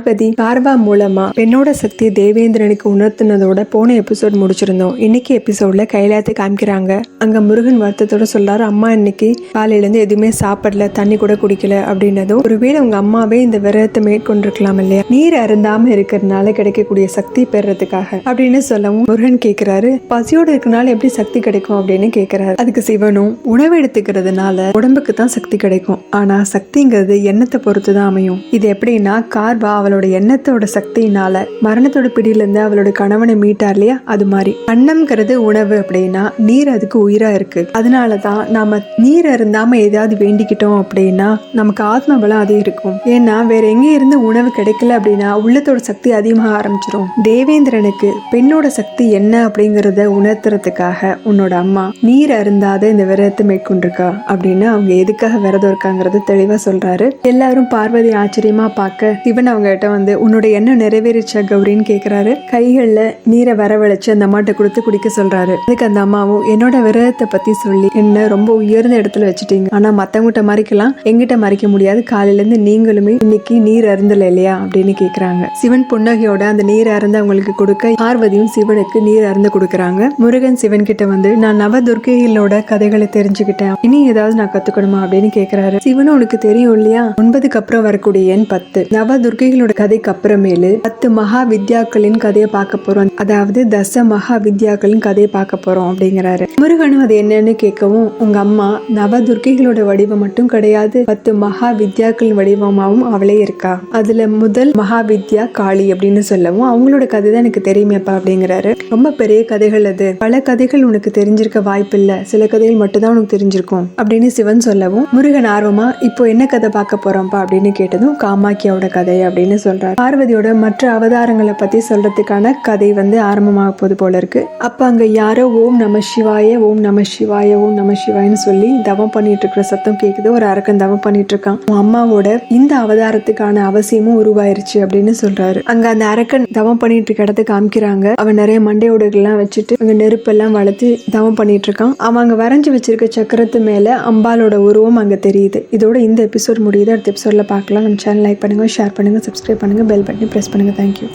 பார்வதி பார்வா மூலமா பெண்ணோட சக்தியை தேவேந்திரனுக்கு உணர்த்தினதோட போன எபிசோட் முடிச்சிருந்தோம். இன்னைக்கு எபிசோட்ல கைலாயத்தை காமிக்கிறாங்க. அங்க முருகன் வருத்தத்தோட சொல்றாரு அம்மா இன்னைக்கு காலையில இருந்து எதுவுமே சாப்பிடல தண்ணி கூட குடிக்கல அப்படின்னதும் ஒருவேளை உங்க அம்மாவே இந்த விரதத்தை மேற்கொண்டிருக்கலாம் இல்லையா? நீர் அருந்தாம இருக்கிறதுனால கிடைக்கக்கூடிய சக்தி பெறதுக்காக அப்படின்னு சொல்லவும் முருகன் கேக்குறாரு. பசியோட இருக்கனால எப்படி சக்தி கிடைக்கும் அப்படின்னு கேக்குறாரு. அதுக்கு சிவனும் உணவு எடுத்துக்கிறதுனால உடம்புக்கு தான் சக்தி கிடைக்கும். ஆனா சக்திங்கிறது எண்ணத்தை பொறுத்து தான் அமையும். இது எப்படின்னா கார்வா அவளோட எண்ணத்தோட சக்தியினால மரணத்தோட பிடியிலிருந்து அவளோட கணவனை மீட்டார் இல்லையா? அது மாதிரி. அன்னம்ங்கிறது உணவு அப்படின்னா நீர் அதுக்கு உயிரா இருக்கு. அதனால தான் நாம நீர் அருந்தாம ஏதாவது வேண்டிக்கிட்டோம் அப்படின்னா நமக்கு ஆத்ம பலம் அது இருக்கும். ஏன்னா வேற எங்க இருந்து உணவு கிடைக்கல அப்படின்னா உள்ளத்தோட சக்தி அதிகமாக ஆரம்பிச்சிடும் தேவேந்திரனுக்கு பெண்ணோட சக்தி என்ன அப்படிங்கறத உணர்த்துறதுக்காக உன்னோட அம்மா நீர் அருந்தாத இந்த விரதத்தை மேற்கொண்டிருக்கா? அப்படின்னு அவங்க எதுக்காக விரதம் இருக்காங்கிறது தெளிவா சொல்றாரு. எல்லாரும் பார்வதி ஆச்சரியமா பார்க்க சிவன் அவங்க கிட்ட வந்து உன்னோட எண்ணம் நிறைவேறிச்சா கௌரின்னு கேட்குறாரு கைகளில் நீரை வரவழைச்சு அந்த அம்மாட்ட கொடுத்து குடிக்க சொல்கிறாரு அதுக்கு அந்த அம்மாவும் என்னோட விரதத்தை பற்றி சொல்லி என்ன ரொம்ப உயர்ந்த இடத்துல வச்சுட்டீங்க. ஆனால் மற்றவங்கிட்ட மறைக்கலாம். எங்கிட்ட மறைக்க முடியாது. காலையிலேருந்து நீங்களுமே இன்னைக்கு நீர் அருந்தல இல்லையா? அப்படின்னு கேட்குறாங்க சிவன் புன்னகையோட அந்த நீர் அருந்த அவங்களுக்கு கொடுக்க பார்வதியும் சிவனுக்கு நீர் அருந்து கொடுக்குறாங்க. முருகன் சிவன் கிட்ட வந்து நான் நவ துர்க்கைகளோட கதைகளை தெரிஞ்சுக்கிட்டேன். இனி ஏதாவது நான் கத்துக்கணுமா? அப்படின்னு கேக்குறாரு. சிவனும் உனக்கு தெரியும் இல்லையா? ஒன்பதுக்கு அப்புறம் வரக்கூடிய எண் பத்து. நவ துர்க்கைகள் துர்க்கைகளோட கதைக்கு அப்புறமேலு பத்து மகா வித்யாக்களின் கதையை பார்க்க போறோம். அதாவது தச மகா வித்யாக்களின் கதையை பார்க்க போறோம் அப்படிங்கிறாரு. முருகனும் அது என்னன்னு கேட்கவும் உங்க அம்மா நவ துர்க்கைகளோட வடிவம் மட்டும் கிடையாது பத்து மகா வித்யாக்களின் வடிவமாவும் அவளே இருக்கா? அதுல முதல் மகா வித்யா காளி அப்படின்னு சொல்லவும் அவங்களோட கதை தான் எனக்கு தெரியுமேப்பா அப்படிங்கிறாரு. ரொம்ப பெரிய கதைகள் அது. பல கதைகள் உனக்கு தெரிஞ்சிருக்க வாய்ப்பு இல்ல. சில கதைகள் மட்டும்தான் உனக்கு தெரிஞ்சிருக்கும் அப்படின்னு சிவன் சொல்லவும் முருகன் ஆர்வமா இப்போ என்ன கதை பார்க்க போறோம்ப்பா அப்படின்னு கேட்டதும் காமாக்கியாவோட கதை அப்படின்னு சொல்றாரு? பார்வதியோட மற்ற அவதாரங்களை பத்தி சொல்றதுக்கான கதை வந்து ஆரம்பமாக போது போல இருக்கு. அப்ப அங்க யாரோ ஓம் நம சிவாய ஓம் நம சிவாய ஓம் நம சிவாயன்னு சொல்லி தவம் பண்ணிட்டு இருக்கிற சத்தம் கேக்குது. ஒரு அரக்கன் தவம் பண்ணிட்டு இருக்கான். அம்மாவோட இந்த அவதாரத்துக்கான அவசியமும் உருவாயிருச்சு அப்படின்னு சொல்றாரு. அங்க அந்த அரக்கன் தவம் பண்ணிட்டு இருக்க இடத்த காமிக்கிறாங்க. அவன் நிறைய மண்டையோடுகள்லாம் வச்சுட்டு அங்க நெருப்பெல்லாம் வளர்த்து தவம் பண்ணிட்டு இருக்கான். அவன் அங்க வரைஞ்சு வச்சிருக்க சக்கரத்து மேல அம்பாலோட உருவம் அங்க தெரியுது. இதோட இந்த எபிசோட் முடியுது. அடுத்த எபிசோட்ல பார்க்கலாம். நம்ம சேனல் லைக் பண்ணுங்க ஷேர் பண்ணுங்க சப்ஸ்கிரைப் சப்ஸ்கிரைப் பண்ணுங்கள் பெல் பட்டனை ப்ரெஸ் பண்ணுங்கள் தேங்க்யூ